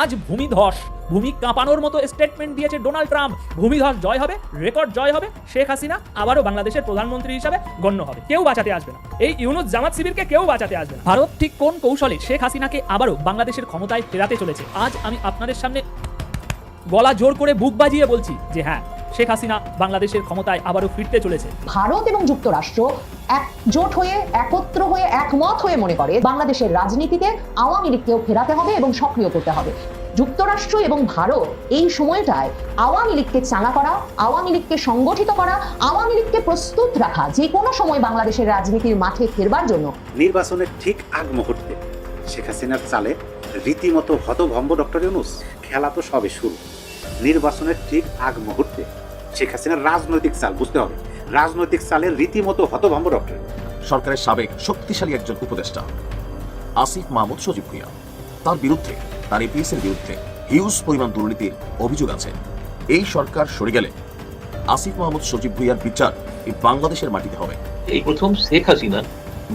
আজ ভূমিধস। ভূমি কাঁপানোর মতো স্টেটমেন্ট দিয়েছে ডোনাল্ড ট্রাম্প ভূমিধস জয় হবে রেকর্ড জয় হবে, শেখ হাসিনা আবারও বাংলাদেশের প্রধানমন্ত্রী হিসাবে গণ্য হবে। কেউ বাঁচাতে আসবে না। এই ইউনুস জামাত শিবিরকে কেউ বাঁচাতে আসবে না। ভারত ঠিক কোন কৌশলে শেখ হাসিনাকে আবারও বাংলাদেশের ক্ষমতায় ফেরাতে চলেছে? আজ আমি আপনাদের সামনে গলা জোর করে বুক বাজিয়ে বলছি যে হ্যাঁ শেখ হাসিনা বাংলাদেশের ক্ষমতায় আবারও ফিরতে চলেছে। ভারত এবং যুক্তরাষ্ট্র একজোট হয়ে একত্র হয়ে একমত হয়ে মনে করে বাংলাদেশের রাজনীতিতে আওয়ামী লীগকেও ফেরাতে হবে এবং সক্রিয় করতে হবে। যুক্তরাষ্ট্র এবং ভারত এই সময়টায় আওয়ামী লীগকে চাঙা করা আওয়ামী লীগকে সংগঠিত করা আওয়ামী লীগকে প্রস্তুত রাখা যে কোনো সময় বাংলাদেশের রাজনীতির মাঠে ফেরবার জন্য। নির্বাচনের ঠিক আগ মুহূর্তে শেখ হাসিনার চালে রীতিমতো হতভম্ব ডক্টর ইউনুস। খেলা তো সবে শুরু। নির্বাচনের ঠিক আগ মুহূর্তে শেখ হাসিনার রাজনৈতিক চাল বুঝতে হবে। রাজনৈতিক চালের রীতিমতো হতভম্ব ডক্টর। সরকারের সাবেক শক্তিশালী একজন উপদেষ্টা আসিফ মাহমুদ সজীব ভুইয়া। তার বিরুদ্ধে তার এপিএস এর বিরুদ্ধে হিউজ পরিমাণ দুর্নীতির অভিযোগ আছে। এই সরকার সরে গেলে আসিফ মাহমুদ সজীব ভুইয়ার বিচার এই বাংলাদেশের মাটিতে হবে। এই প্রথম শেখ হাসিনা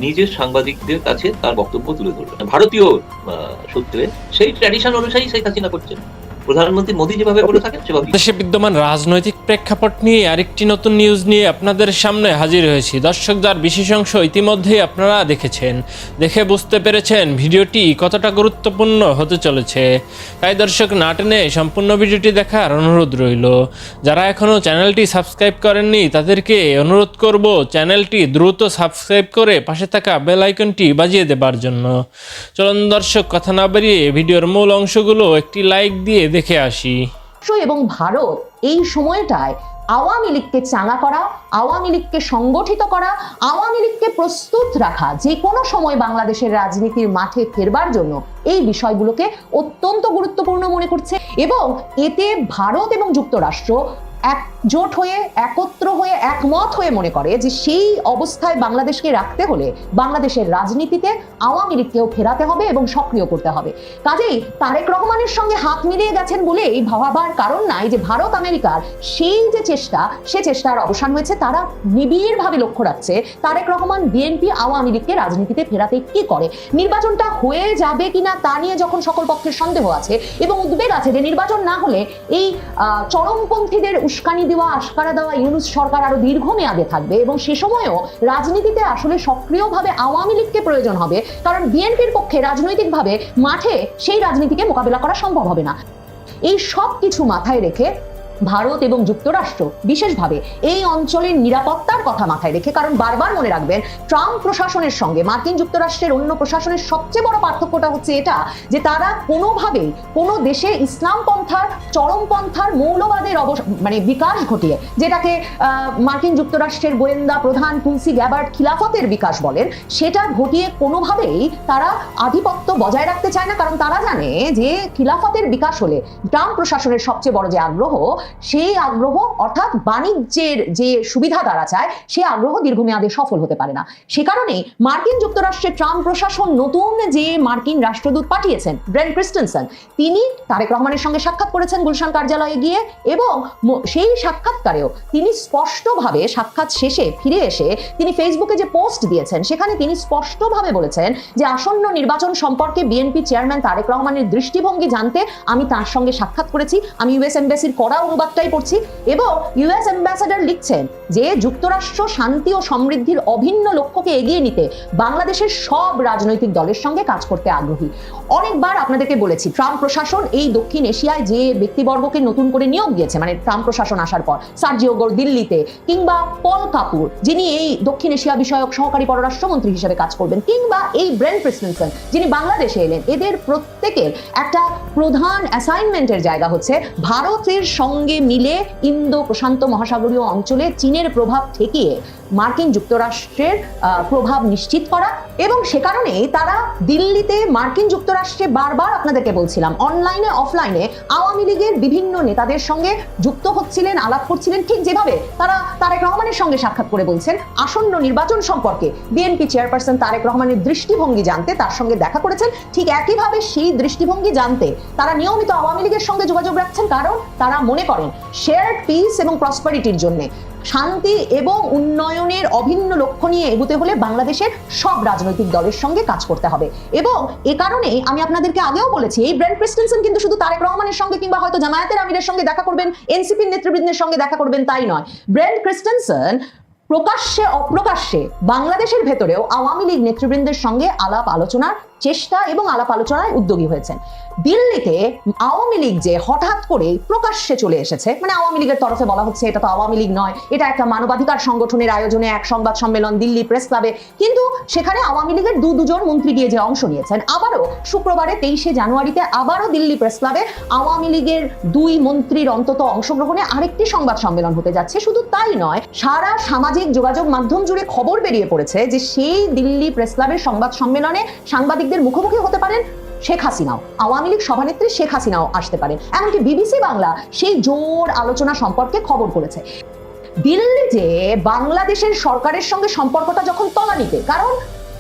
নিজের সাংবাদিকদের কাছে তার বক্তব্য তুলে ধরবেন। ভারতীয় সূত্রে সেই ট্র্যাডিশন অনুযায়ী শেখ হাসিনা করছেন। প্রধানমন্ত্রী মোদী যেভাবে করে থাকেন দেশে বিদ্যমান রাজনৈতিক প্রেক্ষাপট নিয়ে আরেকটি নতুন নিউজ নিয়ে আপনাদের সামনে হাজির হয়েছি। দর্শক, যার বিশেষ অংশ ইতিমধ্যেই আপনারা দেখেছেন, দেখে বুঝতে পেরেছেন ভিডিওটি কতটা গুরুত্বপূর্ণ হতে চলেছে। তাই দর্শক সম্পূর্ণ ভিডিওটি দেখার অনুরোধ রইল। যারা এখনও চ্যানেলটি সাবস্ক্রাইব করেননি, তাদেরকে অনুরোধ করব চ্যানেলটি দ্রুত সাবস্ক্রাইব করে পাশে থাকা বেল আইকনটি বাজিয়ে দেবার জন্য। চলুন দর্শক, কথা না বাড়িয়ে ভিডিওর মূল অংশগুলো একটি লাইক দিয়ে দেখে আসি। এবং ভারত এই সময়টায় আওয়ামী লীগকে চাঙা করা, আওয়ামী লীগকে সংগঠিত করা, আওয়ামী লীগকে প্রস্তুত রাখা, যে কোনো সময় বাংলাদেশের রাজনীতির মাঠে ফেরবার জন্য এই বিষয়গুলোকে অত্যন্ত গুরুত্বপূর্ণ মনে করছে এবং এতে ভারত এবং যুক্তরাষ্ট্র একজোট হয়ে, একত্র হয়ে, একমত হয়ে মনে করে যে সেই অবস্থায় বাংলাদেশকে রাখতে হলে বাংলাদেশের রাজনীতিতে আওয়ামী লীগকেও ফেরাতে হবে এবং সক্রিয় করতে হবে। কাজেই তারেক রহমানের সঙ্গে হাত মিলিয়ে গেছেন বলে এই ভাবার কারণ নাই যে ভারত, আমেরিকার সেই যে চেষ্টা, সে চেষ্টার অবসান হয়েছে, তারা নিবিড়ভাবে লক্ষ্য রাখছে তারেক রহমান বিএনপি আওয়ামী লীগকে রাজনীতিতে ফেরাতে কি করে? নির্বাচনটা হয়ে যাবে কিনা তা নিয়ে যখন সকল পক্ষের সন্দেহ আছে এবং উদ্বেগ আছে যে নির্বাচন না হলে এই চরমপন্থীদের উস্কানি দেওয়া, আশকারা দেওয়া ইউনুস সরকার আরও দীর্ঘমেয়াদে থাকবে এবং সে সময়ও রাজনীতিতে আসলে সক্রিয়ভাবে আওয়ামী লীগকে প্রয়োজন হবে কারণ বিএনপির পক্ষে রাজনৈতিকভাবে মাঠে সেই রাজনীতিকে মোকাবেলা করা সম্ভব হবে না। এই সব কিছু মাথায় রেখে ভারত এবং যুক্তরাষ্ট্র বিশেষভাবে এই অঞ্চলের নিরাপত্তার কথা মাথায় রেখে, কারণ বারবার মনে রাখবেন, ট্রাম্প প্রশাসনের সঙ্গে, মার্কিন যুক্তরাষ্ট্রের অন্য প্রশাসনের সবচেয়ে বড় পার্থক্যটা হচ্ছে এটা, যে তারা কোনোভাবেই কোনো দেশে ইসলাম পন্থার চরমপন্থার, মৌলবাদের অবস মানে বিকাশ ঘটিয়ে, যেটাকে মার্কিন যুক্তরাষ্ট্রের গোয়েন্দা প্রধান তুলসি গ্যাবার্ট খিলাফতের বিকাশ বলেন, সেটা ঘটিয়ে কোনোভাবেই তারা আধিপত্য বজায় রাখতে চায় না, কারণ তারা জানে যে খিলাফতের বিকাশ হলে ট্রাম্প প্রশাসনের সবচেয়ে বড় যে আগ্রহ সেই আগ্রহ অর্থাৎ বাণিজ্যের যে সুবিধা তারা চায় সেই আগ্রহ দীর্ঘমেয়াদে সফল হতে পারে না। সে কারণে মার্কিন যুক্তরাষ্ট্রের ট্রাম্প প্রশাসন নতুন যে মার্কিন রাষ্ট্রদূত পাঠিয়েছেন, ব্রেন ক্রিস্টেনসন, তিনি তারেক রহমানের সঙ্গে সাক্ষাৎ করেছেন গুলশান কার্যালয়ে গিয়ে এবং সেই সাক্ষাৎকারেও তিনি স্পষ্টভাবে সাক্ষাৎ শেষে ফিরে এসে তিনি ফেসবুকে যে পোস্ট দিয়েছেন, সেখানে তিনি স্পষ্টভাবে বলেছেন যে আসন্ন নির্বাচন সম্পর্কে বিএনপি চেয়ারম্যান তারেক রহমানের দৃষ্টিভঙ্গি জানতে আমি তার সঙ্গে সাক্ষাৎ করেছি। আমি ইউএস এম্বাসির কড়া অনুবাদটাই পড়ছি। এবং ইউএস অ্যাম্বাসাডার লিখছেন যে, যুক্তরাষ্ট্র শান্তি ও সমৃদ্ধির অভিন্ন লক্ষ্যকে এগিয়ে নিতে বাংলাদেশের সব রাজনৈতিক দলের সঙ্গে কাজ করতে আগ্রহী। অনেকবার আপনাদেরকে বলেছি, ট্রাম্প প্রশাসন এই দক্ষিণ এশিয়ায় যে ব্যক্তিবর্গকে নতুন করে নিয়োগ দিয়েছে মানে ট্রাম্প প্রশাসন আসার পর, সার্জিও গোর দিল্লিতে কিংবা পল কাপুর, যিনি এই দক্ষিণ এশিয়া বিষয়ক সহকারী পররাষ্ট্রমন্ত্রী হিসেবে কাজ করবেন, কিংবা এই ব্রেন ক্রিস্টেনসন, যিনি বাংলাদেশে এলেন, এদের প্রত্যেকের একটা প্রধান অ্যাসাইনমেন্টের জায়গা হচ্ছে ভারতের সঙ্গে মিলে ইন্দো প্রশান্ত মহাসাগরীয় অঞ্চলে চীনের প্রভাব ঠেকিয়ে মার্কিন যুক্তরাষ্ট্রের প্রভাব নিশ্চিত করা এবং সে কারণে তারা দিল্লিতে মার্কিন যুক্তরাষ্ট্রে বারবার আপনাদেরকে বলছিলাম, অনলাইনে, অফলাইনে আওয়ামী লীগের বিভিন্ন নেতাদের সঙ্গে যুক্ত হচ্ছিলেন, আলাপ করছিলেন। ঠিক যেভাবে তারা তারেক রহমানের সঙ্গে সাক্ষাৎ করে বলছেন, আসন্ন নির্বাচন সম্পর্কে বিএনপি চেয়ারপারসন তারেক রহমানের দৃষ্টিভঙ্গি জানতে তার সঙ্গে দেখা করেছেন। ঠিক একইভাবে সেই দৃষ্টিভঙ্গি জানতে তারা নিয়মিত আওয়ামী লীগের সঙ্গে যোগাযোগ রাখছেন, কারণ তারা মনে করেন। শেয়ার্ড পিস এবং প্রসপারিটির জন্য। শান্তি এবং উন্নয়নের অভিন্ন লক্ষ্য নিয়ে এগুতে হলে বাংলাদেশের সব রাজনৈতিক দলের সঙ্গে কাজ করতে হবে। এবং এ কারণে আমি আপনাদেরকে আগেও বলেছি, এই ব্রেন্ট ক্রিস্টেনসন কিন্তু শুধু তারেক রহমানের সঙ্গে কিংবা হয়তো জামায়াতের আমিরের সঙ্গে দেখা করবেন, এনসিপির নেতৃবৃন্দের সঙ্গে দেখা করবেন তাই নয়। ব্রেন্ট ক্রিস্টেনসন প্রকাশ্যে অপ্রকাশ্যে বাংলাদেশের ভেতরেও আওয়ামী লীগ নেতৃবৃন্দের সঙ্গে আলাপ আলোচনার চেষ্টা এবং আলাপ আলোচনায় উদ্যোগী হয়েছেন। দিল্লিতে আওয়ামী লীগ যে হঠাৎ করে প্রকাশ্যে চলে এসেছে মানে আওয়ামী লীগের তরফে বলা হচ্ছে এটা তো আওয়ামী লীগ নয়, এটা একটা মানবাধিকার সংগঠনের আয়োজনে এক সংবাদ সম্মেলন দিল্লি প্রেস ক্লাবে, কিন্তু সেখানে আওয়ামী লীগের দু দুজন মন্ত্রী গিয়ে যে অংশ নিয়েছেন, আবারও শুক্রবারে তেইশে জানুয়ারিতে আবারও দিল্লি প্রেস ক্লাবে আওয়ামী লীগের দুই মন্ত্রীর অন্তত অংশগ্রহণে আরেকটি সংবাদ সম্মেলন হতে যাচ্ছে। শুধু তাই নয়, সারা সামাজিক যোগাযোগ মাধ্যম জুড়ে খবর বেরিয়ে পড়েছে যে সেই দিল্লি প্রেস ক্লাবের সংবাদ সম্মেলনে সাংবাদিকদের মুখোমুখি হতে পারেন শেখ হাসিনাও। আওয়ামী লীগ সভানেত্রী শেখ হাসিনাও আসতে পারেন। এমনকি বিবিসি বাংলা সেই জোর আলোচনা সম্পর্কে খবর করেছে। দিল্লি যে বাংলাদেশের সরকারের সঙ্গে সম্পর্কটা যখন তলানিতে, কারণ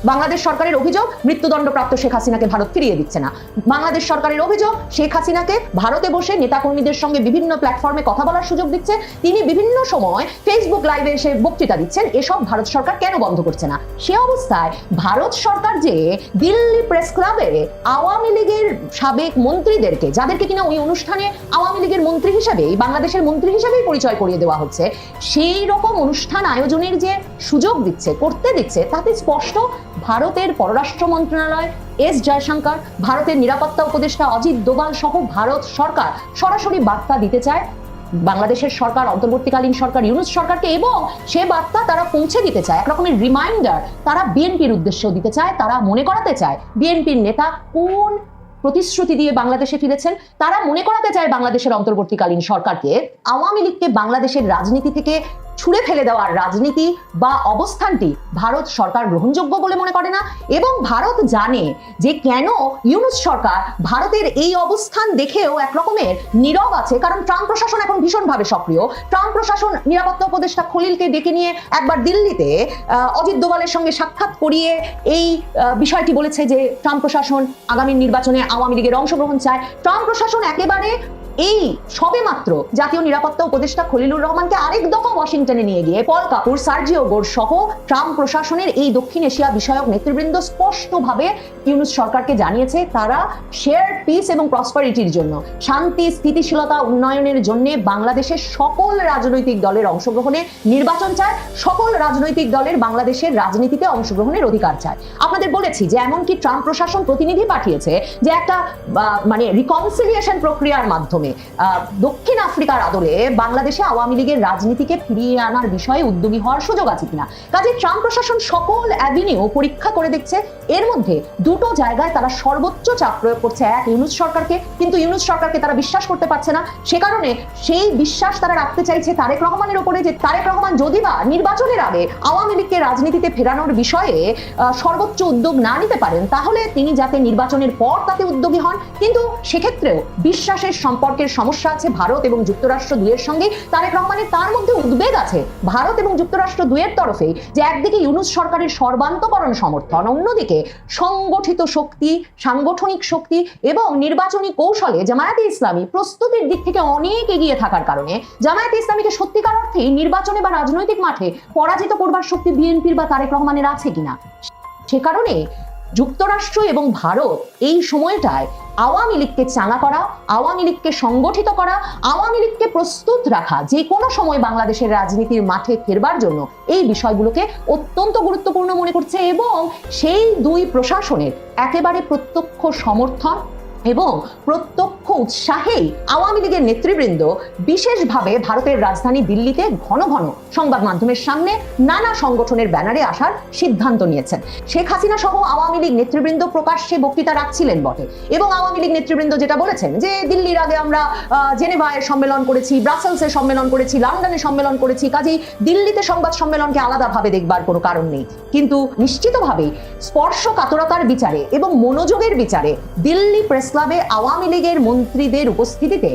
বাংলাদেশ সরকারের অভিযোগ, মৃত্যুদণ্ডপ্রাপ্ত শেখ হাসিনাকে ভারত ফিরিয়ে দিচ্ছে না। বাংলাদেশ সরকারের অভিযোগ, শেখ হাসিনাকে ভারতে বসে নেতাকর্মীদের সঙ্গে বিভিন্ন প্ল্যাটফর্মে কথা বলার সুযোগ দিচ্ছে। তিনি বিভিন্ন সময় ফেসবুক লাইভে এসে বক্তৃতা দিচ্ছেন, এসব ভারত সরকার কেন বন্ধ করছে না? সে অবস্থায় ভারত সরকার যে দিল্লি প্রেস ক্লাবে আওয়ামী লীগের সাবেক মন্ত্রীদেরকে, যাদেরকে কিনা ওই অনুষ্ঠানে আওয়ামী লীগের মন্ত্রী হিসেবেই, বাংলাদেশের মন্ত্রী হিসাবেই পরিচয় করিয়ে দেওয়া হচ্ছে, সেই রকম অনুষ্ঠান আয়োজনের যে সুযোগ দিচ্ছে, করতে দিচ্ছে, তাতে স্পষ্ট ভারতের পররাষ্ট্র মন্ত্রণালয়, এস জয়শঙ্কর, ভারতের নিরাপত্তা উপদেষ্টা অজিত দোভাল সহ ভারত সরকার সরাসরি বার্তা দিতে চায়। বাংলাদেশের সরকার, অন্তর্বর্তীকালীন সরকার, ইউনুস সরকারকে এবং সে বার্তা তারা পৌঁছে দিতে চায়। এক রকমের রিমাইন্ডার তারা বিএনপির উদ্দেশ্যেও দিতে চায়, তারা মনে করাতে চায় বিএনপির নেতা কোন প্রতিশ্রুতি দিয়ে বাংলাদেশে ফিরেছেন? তারা মনে করাতে চায় বাংলাদেশের অন্তর্বর্তীকালীন সরকারকে। আওয়ামী লীগকে বাংলাদেশের রাজনীতি থেকে ছুঁড়ে ফেলে দেওয়ার রাজনীতি বা অবস্থানটি ভারত সরকার গ্রহণযোগ্য বলে মনে করে না এবং ভারত জানে যে কেন ইউনুস সরকার ভারতের এই অবস্থান দেখেও এক রকমের নীরব আছে। কারণ ট্রাম্প প্রশাসন এখন ভীষণভাবে সক্রিয়। ট্রাম্প প্রশাসন নিরাপত্তা উপদেষ্টা খলিলকে ডেকে নিয়ে একবার দিল্লিতে অজিত দোভালের সঙ্গে সাক্ষাৎ করিয়ে এই বিষয়টি বলেছে যে ট্রাম্প প্রশাসন আগামী নির্বাচনে আওয়ামী লীগের অংশগ্রহণ চায়। ট্রাম্প প্রশাসন একেবারে এই সবেমাত্র জাতীয় নিরাপত্তা উপদেষ্টা খলিলুর রহমানকে আরেক দফা ওয়াশিংটনে নিয়ে গিয়ে পল কাপুর, সার্জিও গোর সহ ট্রাম্প প্রশাসনের এই দক্ষিণ এশিয়া বিষয়ক নেতৃবৃন্দ স্পষ্টভাবে ইউনুস সরকারকে জানিয়েছে তারা শেয়ার পিস এবং প্রসপারিটির জন্য, শান্তি, স্থিতিশীলতা, উন্নয়নের জন্য বাংলাদেশের সকল রাজনৈতিক দলের অংশগ্রহণে নির্বাচন চায়, সকল রাজনৈতিক দলের বাংলাদেশের রাজনীতিতে অংশগ্রহণের অধিকার চায়। আপনাদের বলেছি যে এমনকি ট্রাম্প প্রশাসন প্রতিনিধি পাঠিয়েছে যে একটা মানে রিকনসিলিয়েশন প্রক্রিয়ার মাধ্যমে আহ, দক্ষিণ আফ্রিকার আদলে বাংলাদেশে আওয়ামী লীগের রাজনীতিকে ফিরিয়ে আনার বিষয়ে উদ্যোগী হওয়ার সুযোগ আছে কিনা? কাজে ট্রাম্প প্রশাসন সকল অ্যাভিনিউ পরীক্ষা করে দেখছে। এর মধ্যে দুটো জায়গায় তারা সর্বোচ্চ চাপ প্রয়োগ করছে। এক ইউনুস সরকারকে। কিন্তু ইউনুস সরকারকে তারা বিশ্বাস করতে পারছে না। সে কারণে সেই বিশ্বাস তারা রাখতে চাইছে তারেক রহমানের ওপরে যে তারেক রহমান যদি বা নির্বাচনের আগে আওয়ামী লীগকে রাজনীতিতে ফেরানোর বিষয়ে সর্বোচ্চ উদ্যোগ না নিতে পারেন তাহলে তিনি যাতে নির্বাচনের পর তাতে উদ্যোগী হন। কিন্তু সেক্ষেত্রেও বিশ্বাসের সম্পর্কের সমস্যা আছে ভারত এবং যুক্তরাষ্ট্র দুয়ের সঙ্গে। তারেক রহমানের তার মধ্যে উদ্বেগ আছে ভারত এবং যুক্তরাষ্ট্র দুয়ের তরফে যে একদিকে ইউনুস সরকারের সর্বান্তকরণ সমর্থন, অন্যদিকে সংগঠিত শক্তি, সাংগঠনিক শক্তি এবং নির্বাচনী কৌশলে জামায়াতে ইসলামী প্রস্তুতির দিক থেকে অনেক এগিয়ে থাকার কারণে জামায়াতে ইসলামীকে সত্যিকার অর্থেই নির্বাচনে বা রাজনৈতিক মাঠে পরাজিত করবার শক্তি বিএনপির বা তারেক রহমানের আছে কিনা? সে কারণে যুক্তরাষ্ট্র এবং ভারত এই সময়টায় আওয়ামী লীগকে চাঙা করা, আওয়ামী লীগকে সংগঠিত করা, আওয়ামী লীগকে প্রস্তুত রাখা যে কোনো সময় বাংলাদেশের রাজনীতির মাঠে ফেরবার জন্য এই বিষয়গুলোকে অত্যন্ত গুরুত্বপূর্ণ মনে করছে এবং সেই দুই প্রশাসনের একেবারে প্রত্যক্ষ সমর্থন এবং প্রত্যক্ষ উৎসাহেই আওয়ামী লীগের নেতৃবৃন্দ বিশেষভাবে ভারতের রাজধানী দিল্লিতে ঘন ঘন সংবাদ মাধ্যমের সামনে নানা সংগঠনের ব্যানারে আসার সিদ্ধান্ত নিয়েছেন। শেখ হাসিনা সহ আওয়ামী লীগ নেতৃবৃন্দ প্রকাশ্যে বক্তৃতা রাখছিলেন বটে এবং আওয়ামী লীগ নেতৃবৃন্দ যেটা বলেছেন যে, দিল্লির আগে আমরা জেনেভায় সম্মেলন করেছি, ব্রাসেলসে সম্মেলন করেছি, লন্ডনে সম্মেলন করেছি, কাজেই দিল্লিতে সংবাদ সম্মেলনকে আলাদাভাবে দেখবার কোনো কারণ নেই। কিন্তু নিশ্চিতভাবেই স্পর্শকাতরতার বিচারে এবং মনোযোগের বিচারে দিল্লি প্রেস ক্লাবে আওয়ামী লীগের মন্ত্রীদের উপস্থিতিতে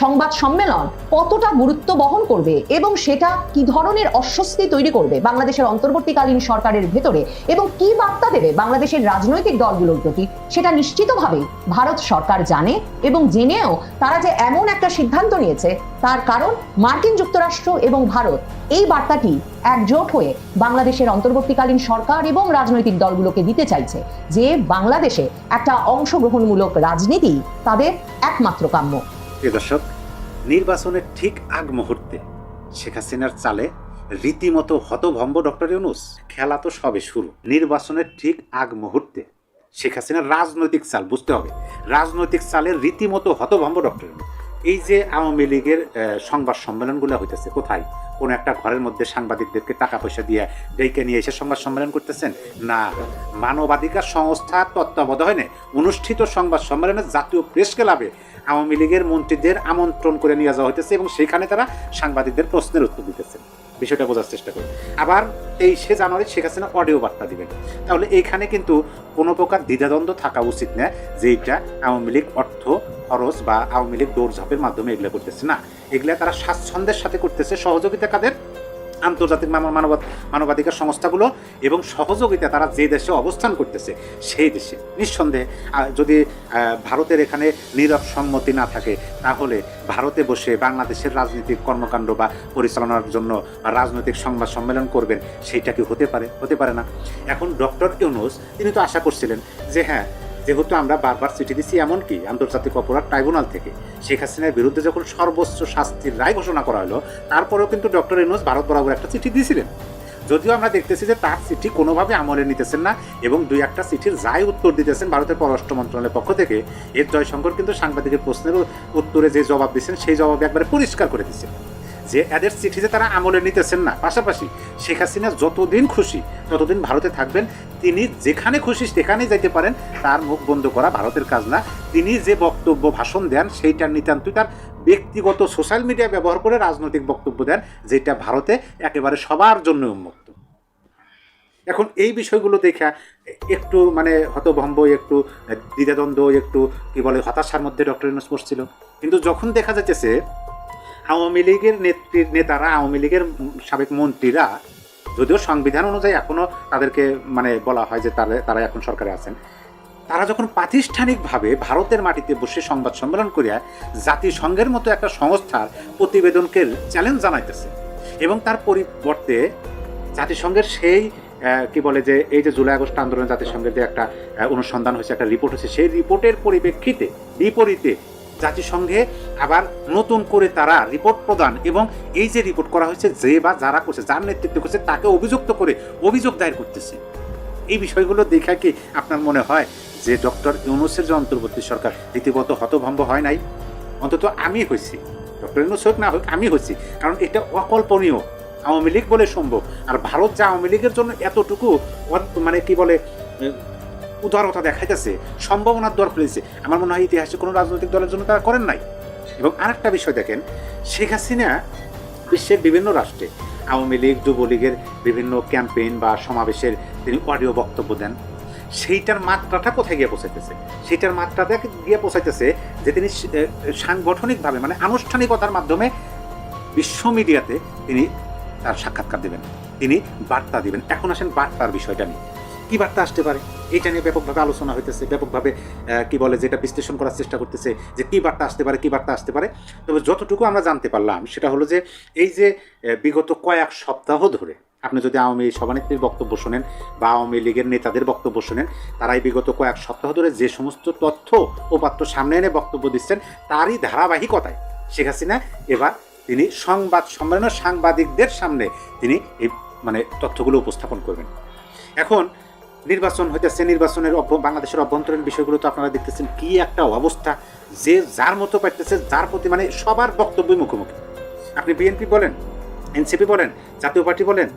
সংবাদ সম্মেলন কতটা গুরুত্ব বহন করবে এবং সেটা কি ধরনের অস্বস্তি তৈরি করবে বাংলাদেশের অন্তর্বর্তীকালীন সরকারের ভেতরে এবং কি বার্তা দেবে বাংলাদেশের রাজনৈতিক দলগুলোর প্রতি, সেটা নিশ্চিতভাবেই ভারত সরকার জানে এবং জেনেও তারা যে এমন একটা সিদ্ধান্ত নিয়েছে, তার কারণ মার্কিন যুক্তরাষ্ট্র এবং ভারত। এই বার্তাটি একজোট হয়ে বাংলাদেশের অন্তর্বর্তীকালীন সরকার এবং রাজনৈতিক দলগুলোকে দিতে চাইছে যে বাংলাদেশে একটা অংশগ্রহণমূলক রাজনীতি তাদের একমাত্র কাম্য। দর্শক, নির্বাচনের ঠিক আগ মুহূর্তে শেখ হাসিনার চালে রীতিমতো হতভম্ব ডক্টর ইউনুস। খেলা তো সবে শুরু। নির্বাচনের ঠিক আগ মুহূর্তে শেখ হাসিনার রাজনৈতিক চাল, বুঝতে হবে, রাজনৈতিক চালের রীতিমতো হতভম্ব ডক্টর ইউনুস। এই যে আওয়ামী লীগের সংবাদ সম্মেলনগুলো হইতেছে, কোথায়? কোন একটা ঘরের মধ্যে সাংবাদিকদেরকে টাকা পয়সা দিয়ে ডেকে নিয়ে এসে সংবাদ সম্মেলন করতেছেন? না। মানবাধিকার সংস্থা তত্ত্বাবধানে অনুষ্ঠিত সংবাদ সম্মেলনে জাতীয় প্রেস ক্লাবে আওয়ামী লীগের মন্ত্রীদের আমন্ত্রণ করে নিয়ে যাওয়া হইতেছে এবং সেখানে তারা সাংবাদিকদের প্রশ্নের উত্তর দিতেছে। বিষয়টা বোঝার চেষ্টা করি। আবার তেইশে জানুয়ারি শেখ হাসিনা অডিও বার্তা দিবেন। তাহলে এইখানে কিন্তু কোনো প্রকার দ্বিধাদ্বন্দ্ব থাকা উচিত না যে এটা আওয়ামী লীগ অর্থ, খরচ বা আওয়ামী লীগ দৌড়ঝাঁপের মাধ্যমে এগুলো করতেছে না। এগুলা তারা স্বাচ্ছন্দ্যের সাথে করতেছে। সহযোগিতা কাদের? আন্তর্জাতিক মানব- মানব মানবাধিকার সংস্থাগুলো এবং সহযোগিতা তারা যে দেশে অবস্থান করতেছে, সেই দেশে। নিঃসন্দেহে যদি ভারতের এখানে নীরব সম্মতি না থাকে, তাহলে ভারতে বসে বাংলাদেশের রাজনৈতিক কর্মকাণ্ড বা পরিচালনার জন্য রাজনৈতিক সংবাদ সম্মেলন করবেন সেইটা কি হতে পারে? হতে পারে না। এখন ডক্টর ইউনুস, তিনি তো আশা করছিলেন যে হ্যাঁ যেহেতু আমরা বারবার চিঠি দিচ্ছি এমনকি আন্তর্জাতিক অপরাধ ট্রাইব্যুনাল থেকে, শেখ হাসিনার বিরুদ্ধে যখন সর্বোচ্চ শাস্তির রায় ঘোষণা করা হলো, তারপরেও কিন্তু ডক্টর ইউনুস ভারত বরাবর একটা চিঠি দিয়েছিলেন যদিও আমরা দেখতেছি যে তার চিঠি কোনোভাবে আমলে নিতেছেন না এবং দুই একটা চিঠির যাই উত্তর দিতেছেন ভারতের পররাষ্ট্র মন্ত্রণালয়ের পক্ষ থেকে। এর জয়শঙ্কর কিন্তু সাংবাদিকের প্রশ্নের উত্তরে যে জবাব দিচ্ছেন সেই জবাবে একবারে পরিষ্কার করে দিচ্ছেন যে এদের চিঠিতে তারা আমলে নিতেছেন না। পাশাপাশি শেখ হাসিনা যতদিন খুশি, ততদিন ভারতে থাকবেন, তিনি যেখানে খুশি সেখানেই যাইতে পারেন, তার মুখ বন্ধ করা ভারতের কাজ না। তিনি যে বক্তব্য ভাষণ দেন, সেইটার নিতান্তই তার ব্যক্তিগত সোশ্যাল মিডিয়া ব্যবহার করে রাজনৈতিক বক্তব্য দেন, যেটা ভারতে একেবারে সবার জন্য উন্মুক্ত। এখন এই বিষয়গুলো দেখা একটু মানে হতভম্ব, একটু দ্বিধাদ্বন্দ্ব, একটু কি বলে হতাশার মধ্যে ডক্টর ইউনুস পড়ছিল কিন্তু যখন দেখা যাচ্ছে আওয়ামী লীগের নেত্রীর নেতারা, আওয়ামী লীগের সাবেক মন্ত্রীরা যদিও সংবিধান অনুযায়ী এখনও তাদেরকে মানে বলা হয় যে তারা তারা এখন সরকারে আছেন, তারা যখন প্রাতিষ্ঠানিকভাবে ভারতের মাটিতে বসে সংবাদ সম্মেলন করিয়া জাতিসংঘের মতো একটা সংস্থার প্রতিবেদনকে চ্যালেঞ্জ জানাইতেছে এবং তার পরিবর্তে জাতিসংঘের সেই কি বলে যে এই যে জুলাই আগস্ট আন্দোলনে জাতিসংঘের যে একটা অনুসন্ধান হয়েছে, একটা রিপোর্ট হয়েছে, সেই রিপোর্টের পরিপ্রেক্ষিতে, বিপরীতে জাতিসংঘে আবার নতুন করে তারা রিপোর্ট প্রদান এবং এই যে রিপোর্ট করা হয়েছে, যে বা যারা করছে, যার নেতৃত্ব করছে, তাকে অভিযুক্ত করে অভিযোগ দায়ের করতেছে। এই বিষয়গুলো দেখা কি আপনার মনে হয় যে ডক্টর ইউনুসের যে অন্তর্বর্তী সরকার রীতিমতো হতভম্ব হয় নাই? অন্তত আমি হয়েছি। ডক্টর ইউনুস হোক না হোক, আমি হয়েছি। কারণ এটা অকল্পনীয়, আওয়ামী লীগ বলে সম্ভব। আর ভারত যে আওয়ামী লীগের জন্য এতটুকু মানে কি বলে উদারতা দেখাইতেছে, সম্ভাবনার দর ফেলেছে আমার মনে হয় ইতিহাসে কোনো রাজনৈতিক দলের জন্য তারা করেন নাই। এবং আরেকটা বিষয় দেখেন, শেখ হাসিনা বিশ্বের বিভিন্ন রাষ্ট্রে আওয়ামী লীগ, যুবলীগের বিভিন্ন ক্যাম্পেইন বা সমাবেশের তিনি অডিও বক্তব্য দেন। সেইটার মাত্রাটা কোথায় গিয়ে পৌঁছাইতেছে? সেইটার মাত্রাটা গিয়ে পৌঁছাইতেছে যে তিনি সাংগঠনিকভাবে মানে আনুষ্ঠানিকতার মাধ্যমে বিশ্ব মিডিয়াতে তিনি তার সাক্ষাৎকার দেবেন। তিনি বার্তা দিবেন। এখন আসেন বার্তার বিষয়টা নিয়ে। কি বার্তা আসতে পারে? এটা নিয়ে ব্যাপকভাবে আলোচনা হইতেছে, ব্যাপকভাবে কি বলে, যেটা বিশ্লেষণ করার চেষ্টা করতেছে যে কী বার্তা আসতে পারে, কী বার্তা আসতে পারে। তবে যতটুকু আমরা জানতে পারলাম, সেটা হলো যে এই যে বিগত কয়েক সপ্তাহ ধরে আপনি যদি আওয়ামী সভানেত্রীর বক্তব্য শোনেন বা আওয়ামী লীগের নেতাদের বক্তব্য শোনেন, তারাই বিগত কয়েক সপ্তাহ ধরে যে সমস্ত তথ্য উপাত্ত সামনে এনে বক্তব্য দিচ্ছেন, তারই ধারাবাহিকতায় শেখ হাসিনা এবার তিনি সংবাদ সম্মেলনে সাংবাদিকদের সামনে তিনি এই মানে তথ্যগুলো উপস্থাপন করবেন। এখন নির্বাচন হইতেছে নির্বাচনের বাংলাদেশের অভ্যন্তরীণ বিষয়গুলো তো আপনারা দেখতেছেন কি একটা অবস্থা, যে যার মতো পাইতেছে, যার প্রতি মানে সবার বক্তব্যই মুখোমুখি। আপনি বিএনপি বলেন, এনসিপি বলেন, জাতীয় পার্টি বলেন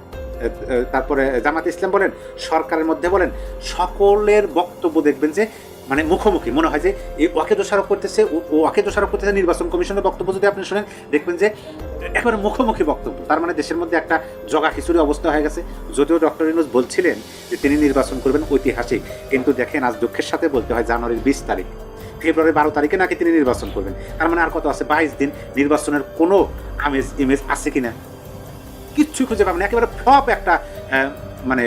তারপরে জামাত ইসলাম বলেন, সরকারের মধ্যে বলেন, সকলের বক্তব্য দেখবেন যে মানে মুখোমুখি। মনে হয় যে এই ওকে দোষারোপ করতেছে, ও ও ওকে দোষারোপ করতেছে, নির্বাচন কমিশনের বক্তব্য যদি আপনি শুনেন, দেখবেন যে একেবারে মুখোমুখি বক্তব্য। তার মানে দেশের মধ্যে একটা জগা খিচুড়ি অবস্থা হয়ে গেছে। যদিও ডক্টর ইনোজ বলছিলেন যে তিনি নির্বাচন করবেন ঐতিহাসিক, কিন্তু দেখেন আজ দুঃখের সাথে বলতে হয় জানুয়ারির বিশ তারিখ। ফেব্রুয়ারি বারো তারিখে নাকি তিনি নির্বাচন করবেন। তার মানে আর কত আছে? বাইশ দিন নির্বাচনের কোনো আমেজ, ইমেজ আছে কিনা? কিচ্ছু খুঁজে পাবেন। একেবারে ফ্লপ একটা মানে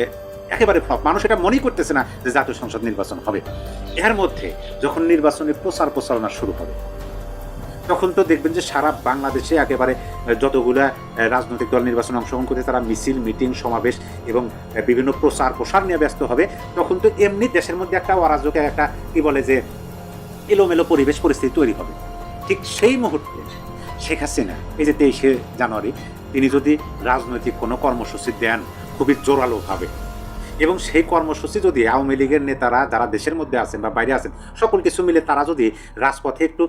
একেবারে ফ্লপ মানুষ এটা মনেই করতেছে না যে জাতীয় সংসদ নির্বাচন হবে। এর মধ্যে যখন নির্বাচনের প্রচার প্রচারণা শুরু হবে, তখন তো দেখবেন যে সারা বাংলাদেশে একেবারে যতগুলা রাজনৈতিক দল নির্বাচনে অংশগ্রহণ করতে তারা মিছিল, মিটিং, সমাবেশ এবং বিভিন্ন প্রচার প্রসার নিয়ে ব্যস্ত হবে। তখন তো এমনি দেশের মধ্যে একটা অরাজক, একটা, কি বলে যে, এলোমেলো পরিবেশ, পরিস্থিতি তৈরি হবে। ঠিক সেই মুহূর্তে শেখ হাসিনা, এই যে তেইশে জানুয়ারি, তিনি যদি রাজনৈতিক কোনো কর্মসূচি দেন, খুবই জোরালোভাবে এবং সেই কর্মসূচি যদি আওয়ামী লীগের নেতারা যারা দেশের মধ্যে আছেন বা বাইরে আছেন, সকল কিছু মিলে তারা যদি রাজপথে একটু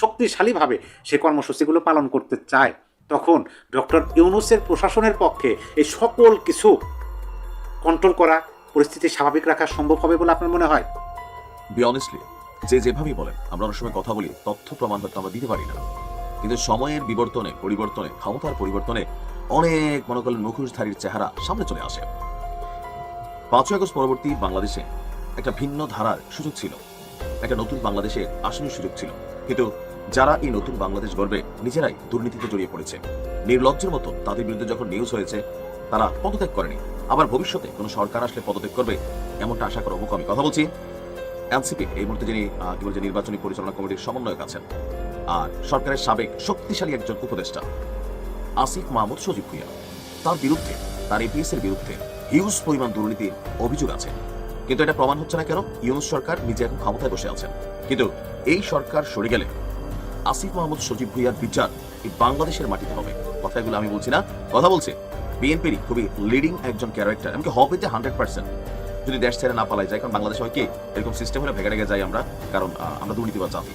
শক্তিশালীভাবে সেই কর্মসূচিগুলো পালন করতে চায়, তখন ডক্টর ইউনুসের প্রশাসনের পক্ষে এই সকল কিছু কন্ট্রোল করা পরিস্থিতি স্বাভাবিক রাখা সম্ভব হবে বলে আপনার মনে হয়? বি অনেস্টলি যে যেভাবেই বলেন, আমরা অনেক সময় কথা বলি, তথ্য প্রমাণ হয়তো আমরা দিতে পারি না। কিন্তু সময়ের বিবর্তনে, পরিবর্তনে, ক্ষমতার পরিবর্তনে অনেক, মনে করলেন মুখোশধারীর চেহারা সামনে চলে আসে। পাঁচই আগস্ট পরবর্তী বাংলাদেশে একটা ভিন্ন ধারার সুযোগ ছিল। একটা নতুন বাংলাদেশের আসনের সুযোগ ছিল। কিন্তু যারা এই নতুন বাংলাদেশ গর্বে নিজেরাই দুর্নীতিতে জড়িয়ে পড়েছে। নির্লজ্জের মতো তাদের বিরুদ্ধে যখন নিউজ হয়েছে, তারা পদত্যাগ করেনি। আবার ভবিষ্যতে কোনো সরকার আসলে পদত্যাগ করবে, এমনটা আশা করা আমি। কথা বলছি এনসিপি এই মুহূর্তে যিনি কি বলছে নির্বাচনী পরিচালনা কমিটির সমন্বয়ক আছেন, আর সরকারের সাবেক শক্তিশালী একজন উপদেষ্টা, আসিফ মাহমুদ সজীব ভুইয়া। তার বিরুদ্ধে, তার এপিএস এর বিরুদ্ধে হিউজ পরিমাণ দুর্নীতির অভিযোগ আছে। কিন্তু এটা প্রমাণ হচ্ছে না কেন? ইউনুস সরকার নিজে এখন ক্ষমতায় বসে আছেন। কিন্তু এই সরকার সরে গেলে আসিফ মাহমুদ, সজীব ভুইয়ার বিচার এই বাংলাদেশের মাটিতে হবে। কথাগুলো আমি বলছি না, কথা বলছে। বিএনপির খুবই লিডিং একজন ক্যারেক্টার এমনকি হবে যে হান্ড্রেড পার্সেন্ট যদি দেশ ছেড়ে না পালাই যায়, কারণ বাংলাদেশ হয় কি, এরকম সিস্টেম হলে ভেগে ভেগে যাই আমরা, কারণ আমরা দুর্নীতিবাদ জাতি।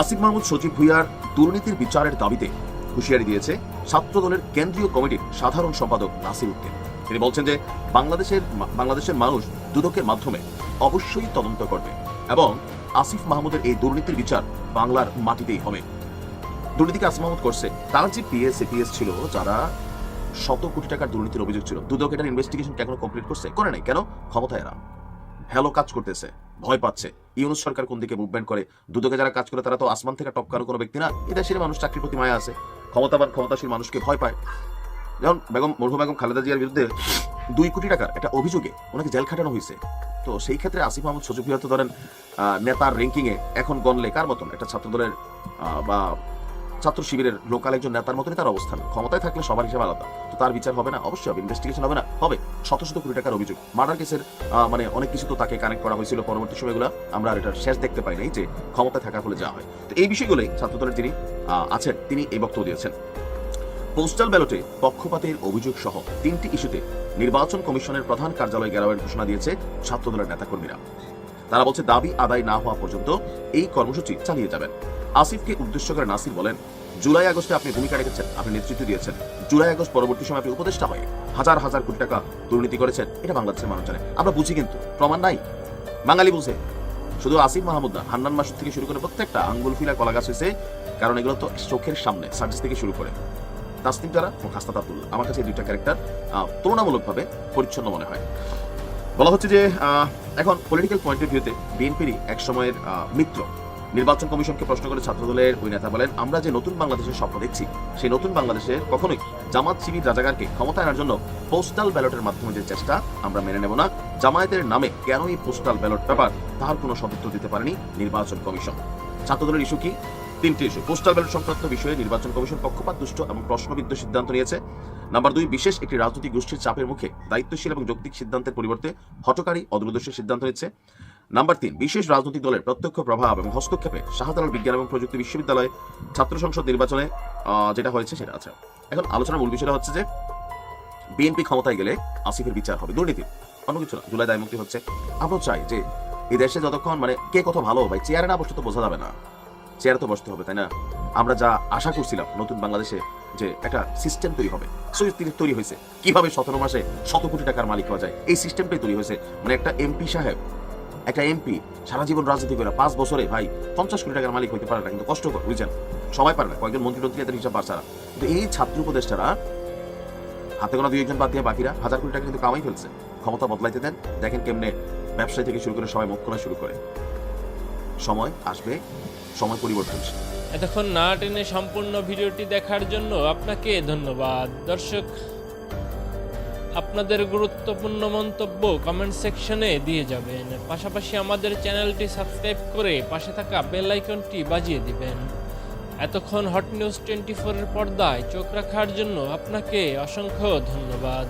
আসিফ মাহমুদ, সজীব ভুইয়ার দুর্নীতির বিচারের দাবিতে হুঁশিয়ারি দিয়েছে ছাত্র দলের কেন্দ্রীয় কমিটির সাধারণ সম্পাদক নাসির উদ্দিন। তিনি বলছেন যে বাংলাদেশের বাংলাদেশের মানুষ দুদকের মাধ্যমে অবশ্যই তদন্ত করবে এবং আসিফ মাহমুদের এই দুর্নীতির বিচার বাংলার মাটিতেই হবে। দুর্নীতিকে আসিফ মাহমুদ করছে, তার যে পিএস এপিএস ছিল, যারা শত কোটি টাকার দুর্নীতির অভিযোগ ছিল, দুদক এটার ইনভেস্টিগেশন এখনও কমপ্লিট করছে? করে নাই, কেন? ক্ষমতায় এরা। হ্যালো কাজ করতেছে, ভয় পাচ্ছে। ইউনুস সরকার কোন দিকে মুভমেন্ট করে? দুদকে যারা কাজ করে, তারা তো আসমান থেকে টপকানো কোনো ব্যক্তি না? এই দেশের মানুষ চাকরির প্রতি মায়া আছে। ক্ষমতাবান, ক্ষমতাশীল মানুষকে ভয় পায়। যেমন বেগম, মরহুম বেগম খালেদা জিয়ার বিরুদ্ধে দুই কোটি টাকার একটা অভিযোগে ওনাকে জেল খাটানো হয়েছে। তো সেই ক্ষেত্রে আসিফ মাহমুদ সজীব ভুইয়া তো ধরেন নেতার র্যাঙ্কিং এ এখন গণলে কার মতন একটা ছাত্রদলের বা ছাত্র শিবিরের লোকাল একজন নেতার মতনই তার অবস্থান। ক্ষমতায় থাকলে সবার হিসাবে আলাদা। তো তার বিচার হবে না? অবশ্যই হবে ইনভেস্টিগেশন হবে না। হবে, শত শত কোটি টাকার অভিযোগ। মার্ডার কেসের মানে অনেক কিছু তো তাকে কানেক্ট করা হয়েছিল পরবর্তী সময়গুলো। আমরা আর এটার শেষ দেখতে পাই নাই যে ক্ষমতায় থাকার ফলে যাওয়া হয়। তো এই বিষয়গুলোই ছাত্রদলের যিনি আছেন, তিনি এই বক্তব্য দিয়েছেন। পোস্টাল ব্যালটে পক্ষপাতের অভিযোগ সহ তিনটি ইস্যুতে নির্বাচন কমিশনের প্রধান কার্যালয় ঘেরাওয়ের ঘোষণা দিয়েছে ছাত্রদলের নেতাকর্মীরা। তারা বলছে দাবি আদায় না হওয়া পর্যন্ত এই কর্মসূচি চালিয়ে যাবেন। আসিফকে উদ্দেশ্য করে নাসির বলেন, জুলাই আগস্টে আপনি ভূমিকা রেখেছেন, আপনি নেতৃত্ব দিয়েছেন। জুলাই আগস্ট পরবর্তী সময় আপনি উপদেষ্টা হয়ে হাজার হাজার কোটি টাকা দুর্নীতি করেছেন। এটা বাংলাদেশের মানুষ জানে আমরা বুঝি কিন্তু, প্রমাণ নাই। বাঙালি বুঝে। শুধু আসিফ মাহমুদ না, হান্নান মাসুদ থেকে শুরু করে প্রত্যেকটা আঙ্গুল ফিলা কলা গাছ হয়েছে কারণ এগুলো তো চোখের সামনে, সার্ভিস থেকে শুরু করে। তাসনিম যারা ও খাস্তা তাতুল্লাহ আমার কাছে এই দুইটা ক্যারেক্টার তুলনামূলকভাবে পরিচ্ছন্ন মনে হয়। বলা হচ্ছে যে এখন পলিটিক্যাল পয়েন্ট অফ ভিউতে বিএনপিরই এক সময়ের মিত্র। নির্বাচন কমিশনকে প্রশ্ন করে ছাত্রদলের ওই নেতা বলেন, আমরা যে নতুন বাংলাদেশের স্বপ্ন দেখছি, সেই নতুন বাংলাদেশে কখনোই জামাত শিবির রাজাগারকে ক্ষমতা আনার জন্য পোস্টাল ব্যালটের মাধ্যমে যে চেষ্টা আমরা মেনে নেব না, জামায়াতের নামে কেন এই পোস্টাল ব্যালট ব্যাপার তার কোনো সদুত্তর দিতে পারেনি নির্বাচন কমিশন? ছাত্রদলের ইস্যু কি? তিনটি ইস্যু পোস্টাল ব্যালট সংক্রান্ত বিষয়ে নির্বাচন কমিশন পক্ষপাত, দুষ্ট এবং প্রশ্নবিদ্ধ সিদ্ধান্ত নিয়েছে। নাম্বার দুই, বিশেষ একটি রাজনৈতিক গোষ্ঠীর চাপের মুখে দায়িত্বশীল এবং যৌক্তিক সিদ্ধান্তের পরিবর্তে হটকারী অদূরদর্শী সিদ্ধান্ত নিচ্ছে। নাম্বার তিন, বিশেষ রাজনৈতিক দলের প্রত্যক্ষ প্রভাব এবং হস্তক্ষেপে শাহজালাল বিজ্ঞান এবং প্রযুক্তি বিশ্ববিদ্যালয়ে ছাত্র সংসদ নির্বাচনে যেটা হয়েছে সেটা আছে। এখন আলোচনার মূল বিষয়টা হচ্ছে যে, বিএনপি ক্ষমতায় গেলে আসিফের বিচার হবে। দুর্নীতি, অন্য কিছু না। জুলাই দায়মুক্তি হচ্ছে। আমরাও চাই যে এই দেশে যতক্ষণ মানে কে কত ভালো ভাই, চেয়ারে না বসতে তো বোঝা যাবে না। চেয়ারে তো বসতে হবে, তাই না? আমরা যা আশা করছিলাম নতুন বাংলাদেশে যে একটা সিস্টেম তৈরি হবে সেই তৈরি হয়েছে। কীভাবে সতেরো মাসে শত কোটি টাকার মালিক হওয়া যায়, এই সিস্টেমটাই তৈরি হয়েছে। মানে একটা এমপি সাহেব, একটা এমপি সারা জীবন রাজনীতি করে, পাঁচ বছরে ভাই পঞ্চাশ কোটি টাকার মালিক হইতে পারে না, কিন্তু কষ্টকর বুঝছেন? সবাই পারে না, কয়েকজন মন্ত্রী টন্ত্রী এদের হিসাব পারছে কিন্তু এই ছাত্র উপদেষ্টারা, হাতে গোনা দুই একজন বাদ দিয়ে বাকিরা, হাজার কোটি টাকা কিন্তু কামাই ফেলছে। ক্ষমতা বদলাইতে দেন, দেখেন কেমনে ব্যবসায়ী থেকে শুরু করে সবাই মুখ খোলা শুরু করে। সময় আসবে, সময় পরিবর্তনশীল এতক্ষণ না টেনে সম্পূর্ণ ভিডিওটি দেখার জন্য আপনাকে ধন্যবাদ। দর্শক, আপনাদের গুরুত্বপূর্ণ মন্তব্য কমেন্ট সেকশনে দিয়ে যাবেন। পাশাপাশি আমাদের চ্যানেলটি সাবস্ক্রাইব করে পাশে থাকা বেল আইকনটি বাজিয়ে দিবেন। এতক্ষণ হট নিউজ টোয়েন্টি ফোরের পর্দায় চোখ রাখার জন্য আপনাকে অসংখ্য ধন্যবাদ।